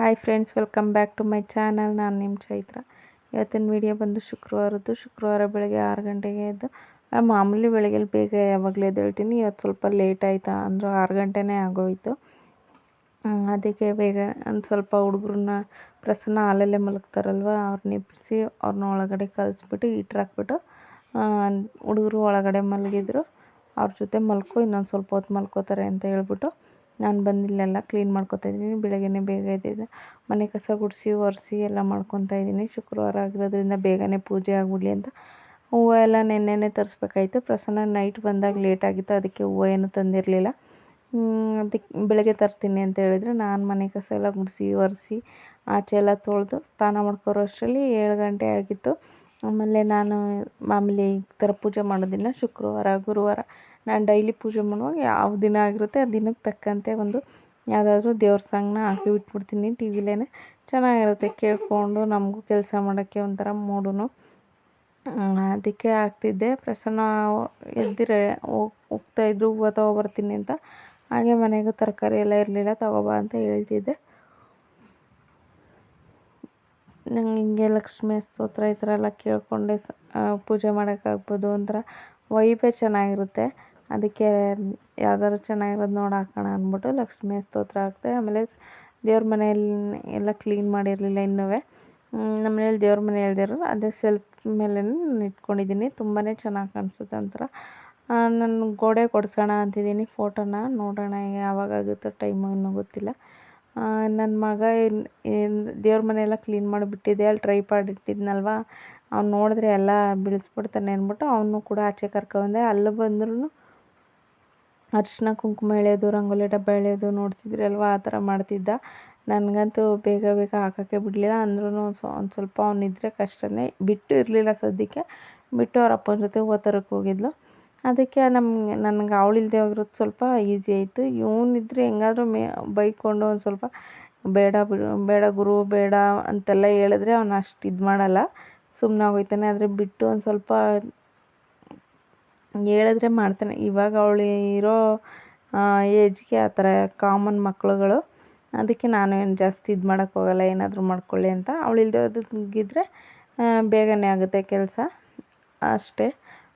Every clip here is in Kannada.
Hi friends welcome back to my channel ನಾನು ನಿಮ್ಮ ಚೈತ್ರ. ಇವತ್ತಿನ ವಿಡಿಯೋ ಬಂದು ಶುಕ್ರವಾರದ್ದು. ಶುಕ್ರವಾರ ಬೆಳಗ್ಗೆ ಆರು ಗಂಟೆಗೆ ಎದ್ದು ಮಾಮೂಲಿ ಬೆಳಗ್ಗೆ ಬೇಗ ಯಾವಾಗಲೂ ಎದ್ದೇಳ್ತೀನಿ. ಇವತ್ತು ಸ್ವಲ್ಪ ಲೇಟ್ ಆಯಿತಾ ಅಂದ್ರೆ ಆರು ಗಂಟೆನೇ ಆಗೋಯಿತು. ಅದಕ್ಕೆ ಬೇಗ ಒಂದು ಸ್ವಲ್ಪ ಹುಡುಗ್ರನ್ನ ಪ್ರಸನ್ನ ಹಾಲಲ್ಲೇ ಮಲಗ್ತಾರಲ್ವ ಅವ್ರನ್ನ ಎಬ್ಬಿಸಿ ಅವ್ರನ್ನ ಒಳಗಡೆ ಕಳಿಸ್ಬಿಟ್ಟು ಹೀಟ್ರ್ ಹಾಕ್ಬಿಟ್ಟು ಹುಡುಗರು ಒಳಗಡೆ ಮಲಗಿದ್ರು. ಅವ್ರ ಜೊತೆ ಮಲ್ಕೋ, ಇನ್ನೊಂದು ಸ್ವಲ್ಪ ಹೊತ್ತು ಮಲ್ಕೋತಾರೆ ಅಂತ ಹೇಳ್ಬಿಟ್ಟು ನಾನು ಬಂದು ಇಲ್ಲೆಲ್ಲ ಕ್ಲೀನ್ ಮಾಡ್ಕೊತಾ ಇದ್ದೀನಿ. ಬೆಳಗ್ಗೆನೇ ಬೇಗ ಎದ್ದಿದ್ದೆ ಮನೆ ಕಸ ಗುಡಿಸಿ, ಒರೆಸಿ ಎಲ್ಲ ಮಾಡ್ಕೊತಾ ಇದ್ದೀನಿ. ಶುಕ್ರವಾರ ಆಗಿರೋದ್ರಿಂದ ಬೇಗನೆ ಪೂಜೆ ಆಗ್ಬಿಡ್ಲಿ ಅಂತ ಹೂವು ಎಲ್ಲ ನೆನ್ನೆ ತರಿಸ್ಬೇಕಾಯ್ತು. ಪ್ರಸನ್ನ ನೈಟ್ ಬಂದಾಗ ಲೇಟ್ ಆಗಿತ್ತು. ಅದಕ್ಕೆ ಹೂವು ಏನು ತಂದಿರಲಿಲ್ಲ. ಅದಕ್ಕೆ ಬೆಳಗ್ಗೆ ತರ್ತೀನಿ ಅಂತ ಹೇಳಿದ್ರು. ನಾನು ಮನೆ ಕಸ ಎಲ್ಲ ಗುಡಿಸಿ, ಒರೆಸಿ, ಆಚೆ ಎಲ್ಲ ತೊಳೆದು ಸ್ನಾನ ಮಾಡ್ಕೊರೋ ಅಷ್ಟರಲ್ಲಿ ಏಳು ಗಂಟೆ ಆಗಿತ್ತು. ಆಮೇಲೆ ನಾನು ಮಾಮೂಲಿ ಈ ಥರ ಪೂಜೆ ಮಾಡೋದಿಲ್ಲ. ಶುಕ್ರವಾರ, ಗುರುವಾರ ನಾನು ಡೈಲಿ ಪೂಜೆ ಮಾಡುವಾಗ ಯಾವ ದಿನ ಆಗಿರುತ್ತೆ ಆ ದಿನಕ್ಕೆ ತಕ್ಕಂತೆ ಒಂದು ಯಾವುದಾದ್ರೂ ದೇವ್ರ ಸಾಂಗ್ನ ಹಾಕಿ ಬಿಟ್ಬಿಡ್ತೀನಿ ಟಿ ವಿಲೇ ಚೆನ್ನಾಗಿರುತ್ತೆ ಕೇಳಿಕೊಂಡು ನಮಗೂ ಕೆಲಸ ಮಾಡೋಕ್ಕೆ ಒಂಥರ ಮೂಡೂ ಅದಕ್ಕೆ ಆಗ್ತಿದ್ದೆ. ಪ್ರಸನ್ನ ಎದ್ದಿರ, ಹೋಗ್ ಹೋಗ್ತಾಯಿದ್ರು ಹೂವು ತೊಗೊಬರ್ತೀನಿ ಅಂತ. ಹಾಗೆ ಮನೆಗೂ ತರಕಾರಿ ಎಲ್ಲ ಇರಲಿಲ್ಲ, ತಗೋಬಾ ಅಂತ ಹೇಳ್ತಿದ್ದೆ. ನಂಗೆ ಹಿಂಗೆ ಲಕ್ಷ್ಮೀ ಸ್ತೋತ್ರ ಈ ಥರ ಎಲ್ಲ ಕೇಳಿಕೊಂಡೆ ಪೂಜೆ ಮಾಡೋಕ್ಕಾಗ್ಬೋದು ಒಂಥರ ವೈಬೇ ಚೆನ್ನಾಗಿರುತ್ತೆ. ಅದಕ್ಕೆ ಯಾವ್ದಾದ್ರು ಚೆನ್ನಾಗಿರೋದು ನೋಡಿ ಹಾಕೋಣ ಅಂದ್ಬಿಟ್ಟು ಲಕ್ಷ್ಮೀ ಸ್ತೋತ್ರ ಹಾಕ್ತೆ ಆಮೇಲೆ ದೇವ್ರ ಮನೆಯಲ್ಲಿ ಎಲ್ಲ ಕ್ಲೀನ್ ಮಾಡಿರಲಿಲ್ಲ ಇನ್ನೂ ನಮ್ಮ ಮನೇಲಿ ದೇವ್ರ ಮನೆ ಹೇಳ್ದಿರೋ ಅದೇ ಸೆಲ್ಫ್ ಮೇಲೆ ಇಟ್ಕೊಂಡಿದ್ದೀನಿ ತುಂಬಾ ಚೆನ್ನಾಗಿ ಕಾಣಿಸುತ್ತೆ ಒಂಥರ. ನಾನು ಗೋಡೆ ಕೊಡಿಸೋಣ ಅಂತಿದ್ದೀನಿ ಫೋಟೋನ, ನೋಡೋಣ ಯಾವಾಗ ಆಗುತ್ತೋ ಟೈಮು ಇನ್ನೂ ಗೊತ್ತಿಲ್ಲ. ನನ್ನ ಮಗ ದೇವ್ರ ಮನೆಯೆಲ್ಲ ಕ್ಲೀನ್ ಮಾಡಿಬಿಟ್ಟಿದೆ ಅಲ್ಲಿ ಟ್ರೈ ಮಾಡಿಟ್ಟಿದ್ನಲ್ವ? ಅವ್ನು ನೋಡಿದ್ರೆ ಎಲ್ಲ ಬಿಡಿಸ್ಬಿಡ್ತಾನೆ ಅಂದ್ಬಿಟ್ಟು, ಅವನು ಕೂಡ ಆಚೆ ಕರ್ಕೊಂಡೆ ಅಲ್ಲಿ ಬಂದ್ರೂ ಅರಿಶಿನ ಕುಂಕುಮ ಎಳೆಯೋದು ರಂಗೋಲಿ ಡಬ್ಬ ಎಳೆಯೋದು ನೋಡ್ತಿದ್ರಲ್ವ? ಆ ಥರ ಮಾಡ್ತಿದ್ದ. ನನಗಂತೂ ಬೇಗ ಬೇಗ ಹಾಕೋಕ್ಕೆ ಬಿಡಲಿಲ್ಲ. ಅಂದ್ರೂ ಒಂದು ಸ್ವಲ್ಪ ಅವನಿದ್ರೆ ಕಷ್ಟನೇ. ಬಿಟ್ಟು ಇರಲಿಲ್ಲ ಸದ್ಯಕ್ಕೆ. ಬಿಟ್ಟು ಅವ್ರ ಅಪ್ಪನ ಜೊತೆ ಹೂವು ತರಕ್ಕೆ ಹೋಗಿದ್ಲು. ಅದಕ್ಕೆ ನಮ್ಗೆ, ನನಗೆ ಅವಳಿಲ್ಲದೆ ಹೋಗಿರೋದು ಸ್ವಲ್ಪ ಈಸಿ ಆಯಿತು. ಇವನಿದ್ರೆ ಹೆಂಗಾದ್ರೂ ಮೇ ಬೈಕೊಂಡು ಒಂದು ಸ್ವಲ್ಪ ಬೇಡ ಬಿಡು, ಬೇಡ ಗುರು, ಬೇಡ ಅಂತೆಲ್ಲ ಹೇಳಿದ್ರೆ ಅವನು ಅಷ್ಟು ಇದು ಮಾಡಲ್ಲ. ಸುಮ್ಮನೆ ಹೋಗ್ತಾನೆ. ಆದರೆ ಬಿಟ್ಟು ಒಂದು ಸ್ವಲ್ಪ ಹೇಳಿದ್ರೆ ಮಾಡ್ತಾನೆ. ಇವಾಗ ಅವಳು ಇರೋ ಏಜ್ಗೆ ಆ ಥರ ಕಾಮನ್ ಮಕ್ಕಳುಗಳು ಅದಕ್ಕೆ ನಾನು ಏನು ಜಾಸ್ತಿ ಇದು ಮಾಡೋಕ್ಕೆ ಹೋಗಲ್ಲ, ಏನಾದರೂ ಮಾಡ್ಕೊಳ್ಳಿ ಅಂತ. ಅವಳು ಇಲ್ಲದೆ ಹೋಗಿದ್ರೆ ಬೇಗನೆ ಆಗುತ್ತೆ ಕೆಲಸ. ಅಷ್ಟೇ.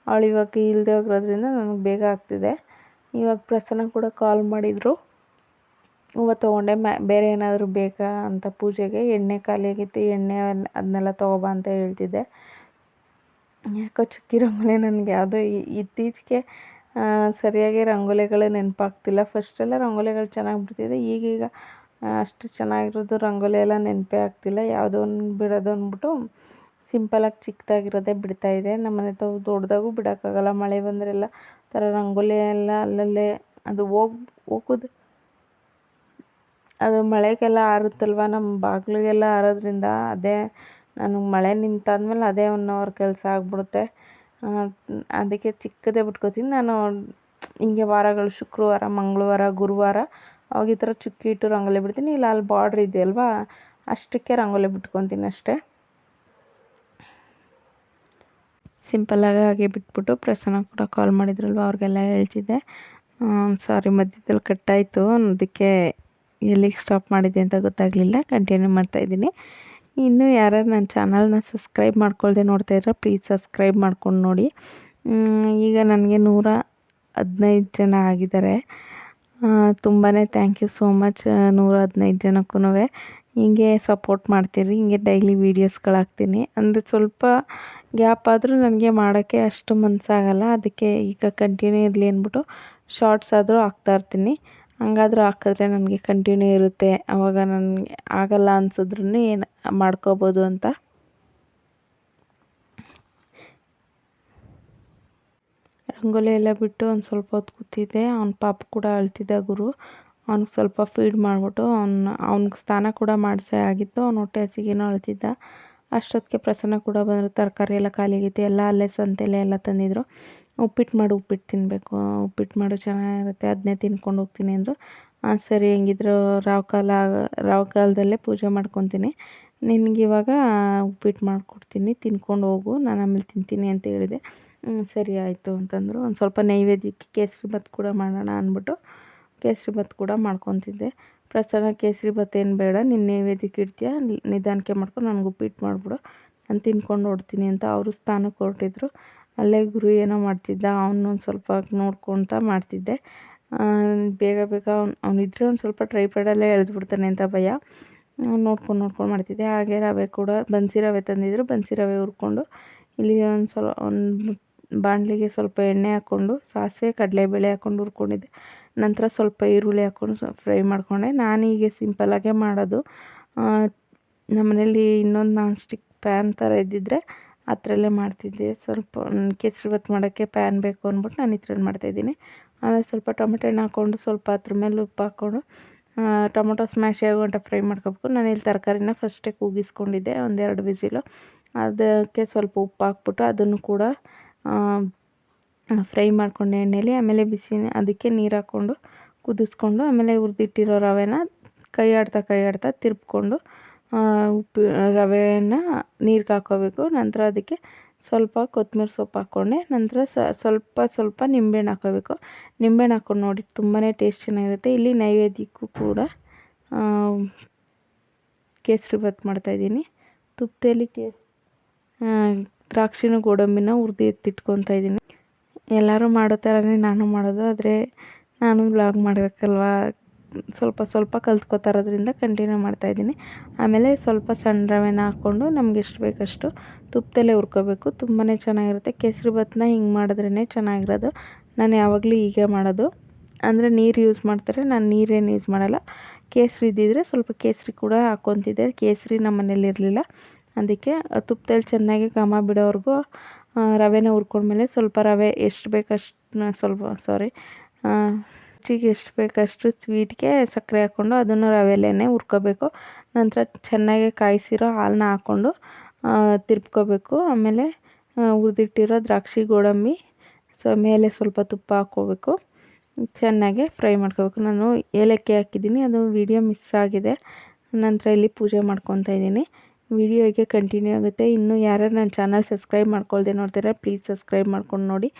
ಅವಳು ಇವಾಗ ಇಲ್ಲದೆ ಹೋಗಿರೋದ್ರಿಂದ ನನಗೆ ಬೇಗ ಆಗ್ತಿದೆ. ಇವಾಗ ಪ್ರಸನ್ನ ಕೂಡ ಕಾಲ್ ಮಾಡಿದರು. ಹೂವ ತೊಗೊಂಡೆ. ಮ್ಯಾ ಬೇರೆ ಏನಾದರೂ ಬೇಕಾ ಅಂತ ಪೂಜೆಗೆ. ಎಣ್ಣೆ ಖಾಲಿ ಆಗಿತ್ತು ಎಣ್ಣೆ ಅದನ್ನೆಲ್ಲ ತೊಗೊಬಾ ಅಂತ ಹೇಳ್ತಿದ್ದೆ. ಯಾಕೋ ಚುಕ್ಕಿ ರಂಗೋಲಿ ನನಗೆ ಯಾವುದೋ ಇತ್ತೀಚೆಗೆ ಸರಿಯಾಗಿ ರಂಗೋಲಿಗಳೇ ನೆನಪಾಗ್ತಿಲ್ಲ. ಫಸ್ಟೆಲ್ಲ ರಂಗೋಲಿಗಳು ಚೆನ್ನಾಗಿ ಬಿಡ್ತಿದ್ದೆ. ಈಗೀಗ ಅಷ್ಟು ಚೆನ್ನಾಗಿರೋದು ರಂಗೋಲಿ ಎಲ್ಲ ನೆನಪೇ ಆಗ್ತಿಲ್ಲ. ಯಾವುದೋ ಒಂದು ಬಿಡೋದು ಅಂದ್ಬಿಟ್ಟು ಸಿಂಪಲಾಗಿ ಚಿಕ್ಕದಾಗಿರೋದೇ ಇದೆ. ನಮ್ಮನೆ ತಾವು ದೊಡ್ಡದಾಗೂ ಬಿಡೋಕ್ಕಾಗಲ್ಲ. ಮಳೆ ಬಂದರೆಲ್ಲ ಥರ ರಂಗೋಲಿ ಎಲ್ಲ ಅಲ್ಲಲ್ಲೇ ಅದು ಹೋಗಿ, ಹೋಗೋದು. ಅದು ಮಳೆಗೆಲ್ಲ ಆರುತ್ತಲ್ವ? ನಮ್ಮ ಬಾಗಿಲಿಗೆಲ್ಲ ಆರೋದ್ರಿಂದ ಅದೇ ನನಗೆ ಮಳೆ ನಿಂತಾದ್ಮೇಲೆ ಅದೇ ಒನ್ ಅವರ್ ಕೆಲಸ ಆಗ್ಬಿಡುತ್ತೆ. ಅದಕ್ಕೆ ಚಿಕ್ಕದೇ ಬಿಟ್ಕೋತೀನಿ. ನಾನು ಹಿಂಗೆ ವಾರಗಳು ಶುಕ್ರವಾರ, ಮಂಗಳವಾರ, ಗುರುವಾರ ಅವಾಗ ಈ ಥರ ಚುಕ್ಕಿ ಇಟ್ಟು ರಂಗೋಲಿ ಬಿಡ್ತೀನಿ. ಇಲ್ಲ, ಅಲ್ಲಿ ಬಾರ್ಡ್ರ್ ಇದೆಯಲ್ವಾ ಅಷ್ಟಕ್ಕೆ ರಂಗೋಲಿ ಬಿಟ್ಕೊತೀನಿ ಅಷ್ಟೇ. ಸಿಂಪಲ್ಲಾಗಿ ಹಾಗೆ ಬಿಟ್ಬಿಟ್ಟು ಪ್ರಸನ್ನ ಕೂಡ ಕಾಲ್ ಮಾಡಿದ್ರಲ್ವ? ಅವ್ರಿಗೆಲ್ಲ ಹೇಳ್ತಿದ್ದೆ. ಸಾರಿ ಮಧ್ಯದಲ್ಲಿ ಕಟ್ಟಾಯಿತು. ಅದಕ್ಕೆ ಎಲ್ಲಿಗೆ ಸ್ಟಾಪ್ ಮಾಡಿದೆ ಅಂತ ಗೊತ್ತಾಗಲಿಲ್ಲ. ಕಂಟಿನ್ಯೂ ಮಾಡ್ತಾಯಿದ್ದೀನಿ ಇನ್ನೂ ಯಾರ್ಯಾರು ನನ್ನ ಚಾನಲ್ನ ಸಬ್ಸ್ಕ್ರೈಬ್ ಮಾಡ್ಕೊಳ್ಳದೆ ನೋಡ್ತಾ ಇದ್ರೆ ಪ್ಲೀಸ್ ಸಬ್ಸ್ಕ್ರೈಬ್ ಮಾಡ್ಕೊಂಡು ನೋಡಿ. ಈಗ ನನಗೆ ನೂರ ಹದಿನೈದು ಜನ ಆಗಿದ್ದಾರೆ. ತುಂಬಾ ಥ್ಯಾಂಕ್ ಯು ಸೋ ಮಚ್ ನೂರ ಹದಿನೈದು ಜನಕ್ಕೂ ಹಿಂಗೆ ಸಪೋರ್ಟ್ ಮಾಡ್ತೀರಿ, ಹಿಂಗೆ ಡೈಲಿ ವೀಡಿಯೋಸ್ಗಳು ಹಾಕ್ತೀನಿ. ಅಂದರೆ ಸ್ವಲ್ಪ ಗ್ಯಾಪ್ ಆದರೂ ನನಗೆ ಮಾಡೋಕ್ಕೆ ಅಷ್ಟು ಮನಸ್ಸಾಗಲ್ಲ ಅದಕ್ಕೆ ಈಗ ಕಂಟಿನ್ಯೂ ಇರಲಿ ಅಂದ್ಬಿಟ್ಟು ಶಾರ್ಟ್ಸ್ ಆದರೂ ಹಾಕ್ತಾಯಿರ್ತೀನಿ ಹಂಗಾದ್ರೂ ಹಾಕಿದ್ರೆ ನನಗೆ ಕಂಟಿನ್ಯೂ ಇರುತ್ತೆ. ಆವಾಗ ನನಗೆ ಆಗಲ್ಲ ಅನ್ಸಿದ್ರೂ ಏನು ಮಾಡ್ಕೋಬೋದು ಅಂತ. ರಂಗೋಲಿ ಎಲ್ಲ ಬಿಟ್ಟು ಒಂದು ಸ್ವಲ್ಪ ಹೊತ್ತು ಕೂತಿದ್ದೆ. ಅವ್ನ ಪಾಪ ಕೂಡ ಅಳ್ತಿದ್ದ ಗುರು. ಅವ್ನಿಗೆ ಸ್ವಲ್ಪ ಫೀಡ್ ಮಾಡಿಬಿಟ್ಟು ಅವ್ನ, ಅವ್ನಿಗೆ ಸ್ನಾನ ಕೂಡ ಮಾಡಿಸೇ ಆಗಿತ್ತು. ಅವ್ನ ಹೊಟ್ಟೆ ಹಸಿಗೇನೋ ಅಳ್ತಿದ್ದ. ಅಷ್ಟೊತ್ತಿಗೆ ಪ್ರಸನ್ನ ಕೂಡ ಬಂದರು. ತರಕಾರಿ ಎಲ್ಲ ಖಾಲಿಯಾಗಿತ್ತು. ಎಲ್ಲ ಅಲ್ಲೇ ಸಂತೆಲೆ ಎಲ್ಲ ತಂದಿದ್ರು. ಉಪ್ಪಿಟ್ಟು ಮಾಡು, ಉಪ್ಪಿಟ್ಟು ತಿನ್ನಬೇಕು ಉಪ್ಪಿಟ್ಟು ಮಾಡು, ಚೆನ್ನಾಗಿರುತ್ತೆ. ಅದನ್ನೇ ತಿನ್ಕೊಂಡು ಹೋಗ್ತೀನಿ ಅಂದರು. ಹಾಂ ಸರಿ ಹೆಂಗಿದ್ರು, ರಾವ್ ಕಾಲ, ರಾವ್ ಕಾಲದಲ್ಲೇ ಪೂಜೆ ಮಾಡ್ಕೊತೀನಿ. ನಿನಗೆ ಇವಾಗ ಉಪ್ಪಿಟ್ಟು ಮಾಡಿಕೊಡ್ತೀನಿ. ತಿನ್ಕೊಂಡು ಹೋಗು. ನಾನು ಆಮೇಲೆ ತಿಂತೀನಿ ಅಂತ ಹೇಳಿದೆ. ಸರಿ ಆಯಿತು ಅಂತಂದರು. ಒಂದು ಸ್ವಲ್ಪ ನೈವೇದ್ಯಕ್ಕೆ ಕೇಸರಿ ಭಾತ್ ಕೂಡ ಮಾಡೋಣ ಅಂದ್ಬಿಟ್ಟು ಕೇಸರಿ ಭಾತ್ ಕೂಡ ಮಾಡ್ಕೊತಿದ್ದೆ. ಪ್ರಸನ್ನ ಕೇಸರಿ ಭಾತ್ ಏನು ಬೇಡ ನಿನ್ನ ನೈವೇದ್ಯಕ್ಕೆ ಇಡ್ತೀಯ? ನಿಧಾನಕ್ಕೆ ಮಾಡ್ಕೊಂಡು ನನಗೆ ಉಪ್ಪಿಟ್ಟು ಮಾಡಿಬಿಡು. ನಾನು ತಿನ್ಕೊಂಡು ಹೊಡ್ತೀನಿ ಅಂತ ಅವರು ಸ್ಥಾನಕ್ಕೆ ಹೊರಟಿದ್ರು ಅಲ್ಲೇ ಗುರು ಏನೋ ಮಾಡ್ತಿದ್ದ ಅವನೊಂದು ಸ್ವಲ್ಪ ನೋಡ್ಕೊತ ಮಾಡ್ತಿದ್ದೆ. ಬೇಗ ಬೇಗ ಅವ್ನು ಅವನಿದ್ರೆ ಒಂದು ಸ್ವಲ್ಪ ಟ್ರೈಪ್ಯಾಡಲ್ಲೇ ಎಳೆದ್ಬಿಡ್ತಾನೆ ಅಂತ ಭಯ. ನೋಡ್ಕೊಂಡು ನೋಡ್ಕೊಂಡು ಮಾಡ್ತಿದ್ದೆ. ಹಾಗೆ ರವೆ ಕೂಡ, ಬನ್ಸಿ ರವೆ ತಂದಿದ್ರು. ಬನ್ಸಿ ರವೆ ಹುರ್ಕೊಂಡು, ಇಲ್ಲಿ ಒಂದು ಸ್ವಲ್ಪ, ಒಂದು ಬಾಣಲಿಗೆ ಸ್ವಲ್ಪ ಎಣ್ಣೆ ಹಾಕ್ಕೊಂಡು, ಸಾಸಿವೆ, ಕಡಲೆಬೇಳೆ ಹಾಕ್ಕೊಂಡು ಹುರ್ಕೊಂಡಿದ್ದೆ. ನಂತರ ಸ್ವಲ್ಪ ಈರುಳ್ಳಿ ಹಾಕ್ಕೊಂಡು ಫ್ರೈ ಮಾಡಿಕೊಂಡೆ. ನಾನು ಹೀಗೆ ಸಿಂಪಲ್ಲಾಗೇ ಮಾಡೋದು. ನಮ್ಮನೇಲಿ ಇನ್ನೊಂದು ನಾನ್ ಸ್ಟಿಕ್ ಪ್ಯಾನ್ ಥರ ಇದ್ದಿದ್ದರೆ ಅದರಲ್ಲೇ ಮಾಡ್ತಿದ್ದೆ. ಸ್ವಲ್ಪ ಕೇಸರಿಬಾತ್ ಮಾಡೋಕ್ಕೆ ಪ್ಯಾನ್ ಬೇಕು ಅಂದ್ಬಿಟ್ಟು ನಾನು ಇದ್ರಲ್ಲಿ ಮಾಡ್ತಾಯಿದ್ದೀನಿ ಆಮೇಲೆ ಸ್ವಲ್ಪ ಟೊಮೆಟೊ ಹಣ್ಣು ಹಾಕ್ಕೊಂಡು ಸ್ವಲ್ಪ ಅದ್ರ ಮೇಲೆ ಉಪ್ಪು ಹಾಕ್ಕೊಂಡು ಟೊಮೊಟೊ ಸ್ಮ್ಯಾಶ್ ಆಗುವಂಥ ಫ್ರೈ ಮಾಡ್ಕೋಬೇಕು. ನಾನು ಇಲ್ಲಿ ತರಕಾರಿನ ಫಸ್ಟೇ ಕೂಗಿಸ್ಕೊಂಡಿದ್ದೆ ಒಂದೆರಡು ವಿಸಿಲು. ಅದಕ್ಕೆ ಸ್ವಲ್ಪ ಉಪ್ಪು ಹಾಕ್ಬಿಟ್ಟು ಅದನ್ನು ಕೂಡ ಫ್ರೈ ಮಾಡ್ಕೊಂಡೆ ಎಣ್ಣೆಲಿ, ಆಮೇಲೆ ಬಿಸಿ ಅದಕ್ಕೆ ನೀರು ಹಾಕ್ಕೊಂಡು ಕುದಿಸ್ಕೊಂಡು, ಆಮೇಲೆ ಹುರಿದಿಟ್ಟಿರೋ ರವೆನ ಕೈ ಆಡ್ತಾ ಕೈ ಆಡ್ತಾ ತಿರ್ಬ್ಕೊಂಡು ಉಪ್ಪು, ರವೆನ ನೀರಿಗೆ ಹಾಕ್ಕೋಬೇಕು ನಂತರ ಅದಕ್ಕೆ ಸ್ವಲ್ಪ ಕೊತ್ತಂಬರಿ ಸೊಪ್ಪು ಹಾಕ್ಕೊಂಡೆ ನಂತರ ಸ್ವಲ್ಪ ಸ್ವಲ್ಪ ನಿಂಬೆಹಣ್ಣು ಹಾಕ್ಕೋಬೇಕು ನಿಂಬೆಹಣ್ಣು ಹಾಕ್ಕೊಂಡು ನೋಡಿ ತುಂಬಾ ಟೇಸ್ಟ್ ಚೆನ್ನಾಗಿರುತ್ತೆ. ಇಲ್ಲಿ ನೈವೇದ್ಯಕ್ಕೂ ಕೂಡ ಕೇಸರಿ ಕೇಸರಿಬಾತ್ ಮಾಡ್ತಾಯಿದ್ದೀನಿ ತುಪ್ಪದಲ್ಲಿ ಕೇ ದ್ರಾಕ್ಷಿನ ಗೋಡಂಬಿನ ಹುರಿದು ಎತ್ತಿಟ್ಕೊತಾ ಇದ್ದೀನಿ. ಎಲ್ಲರೂ ಮಾಡೋ ಥರನೇ ನಾನು ಮಾಡೋದು, ಆದರೆ ನಾನು ಬ್ಲಾಗ್ ಮಾಡಬೇಕಲ್ವಾ? ಸ್ವಲ್ಪ ಸ್ವಲ್ಪ ಕಲ್ತ್ಕೊತಾ ಇರೋದ್ರಿಂದ ಕಂಟಿನ್ಯೂ ಮಾಡ್ತಾಯಿದ್ದೀನಿ ಆಮೇಲೆ ಸ್ವಲ್ಪ ಸಣ್ಣ ರವೆನ ಹಾಕ್ಕೊಂಡು ನಮ್ಗೆ ಎಷ್ಟು ಬೇಕಷ್ಟು ತುಪ್ಪದಲ್ಲೇ ಹುರ್ಕೋಬೇಕು. ತುಂಬಾ ಚೆನ್ನಾಗಿರುತ್ತೆ. ಕೇಸರಿಬಾತನ್ನ ಹಿಂಗೆ ಮಾಡಿದ್ರೇ ಚೆನ್ನಾಗಿರೋದು. ನಾನು ಯಾವಾಗಲೂ ಹೀಗೆ ಮಾಡೋದು. ಅಂದರೆ ನೀರು ಯೂಸ್ ಮಾಡ್ತಾರೆ, ನಾನು ನೀರೇನು ಯೂಸ್ ಮಾಡಲ್ಲ. ಕೇಸರಿ ಇದ್ದಿದ್ರೆ ಸ್ವಲ್ಪ ಕೇಸರಿ ಕೂಡ ಹಾಕ್ಕೊತಿದ್ದೆ. ಕೇಸರಿ ನಮ್ಮ ಮನೇಲಿ ಇರಲಿಲ್ಲ. ಅದಕ್ಕೆ ತುಪ್ಪದಲ್ಲಿ ಚೆನ್ನಾಗಿ ಘಮ ಬಿಡೋವರೆಗೂ ರವೆನ ಹುರ್ಕೊಂಡ್ಮೇಲೆ ಸ್ವಲ್ಪ ರವೆ ಎಷ್ಟು ಬೇಕಷ್ಟು ಸ್ವಲ್ಪ ಸಾರಿ ರುಚಿಗೆ ಎಷ್ಟು ಬೇಕಷ್ಟು ಸ್ವೀಟ್ಗೆ ಸಕ್ಕರೆ ಹಾಕ್ಕೊಂಡು ಅದನ್ನು ರವೆಲೇನೆ ಹುರ್ಕೋಬೇಕು. ನಂತರ ಚೆನ್ನಾಗಿ ಕಾಯಿಸಿರೋ ಹಾಲನ್ನ ಹಾಕ್ಕೊಂಡು ತಿರ್ಬ್ಕೋಬೇಕು ಆಮೇಲೆ ಹುರಿದಿಟ್ಟಿರೋ ದ್ರಾಕ್ಷಿ, ಗೋಡಂಬಿ, ಸೊ, ಮೇಲೆ ಸ್ವಲ್ಪ ತುಪ್ಪ ಹಾಕ್ಕೋಬೇಕು. ಚೆನ್ನಾಗಿ ಫ್ರೈ ಮಾಡ್ಕೋಬೇಕು. ನಾನು ಏಲಕ್ಕಿ ಹಾಕಿದ್ದೀನಿ. ಅದು ವಿಡಿಯೋ ಮಿಸ್ ಆಗಿದೆ. ನಂತರ ಇಲ್ಲಿ ಪೂಜೆ ಮಾಡ್ಕೊತಾ ಇದ್ದೀನಿ. ವಿಡಿಯೋ ಕಂಟಿನ್ಯೂ ಆಗುತ್ತೆ. ಇನ್ನೂ ಯಾರ್ಯಾರು ನನ್ನ ಚಾನಲ್ ಸಬ್ಸ್ಕ್ರೈಬ್ ಮಾಡ್ಕೊಳ್ದೆ ನೋಡ್ತೀರಾ ಪ್ಲೀಸ್ ಸಬ್ಸ್ಕ್ರೈಬ್ ಮಾಡ್ಕೊಂಡು ನೋಡಿ.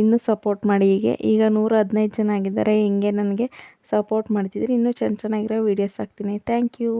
ಇನ್ನೂ ಸಪೋರ್ಟ್ ಮಾಡಿ ಹೀಗೆ. ಈಗ ನೂರ ಹದಿನೈದು ಜನ ಆಗಿದ್ದಾರೆ, ಹಿಂಗೆ ನನಗೆ ಸಪೋರ್ಟ್ ಮಾಡ್ತಿದ್ರೆ ಇನ್ನೂ ಚೆನ್ನ ಚೆನ್ನಾಗಿರೋ ವೀಡಿಯೋಸ್ ಹಾಕ್ತೀನಿ. Thank you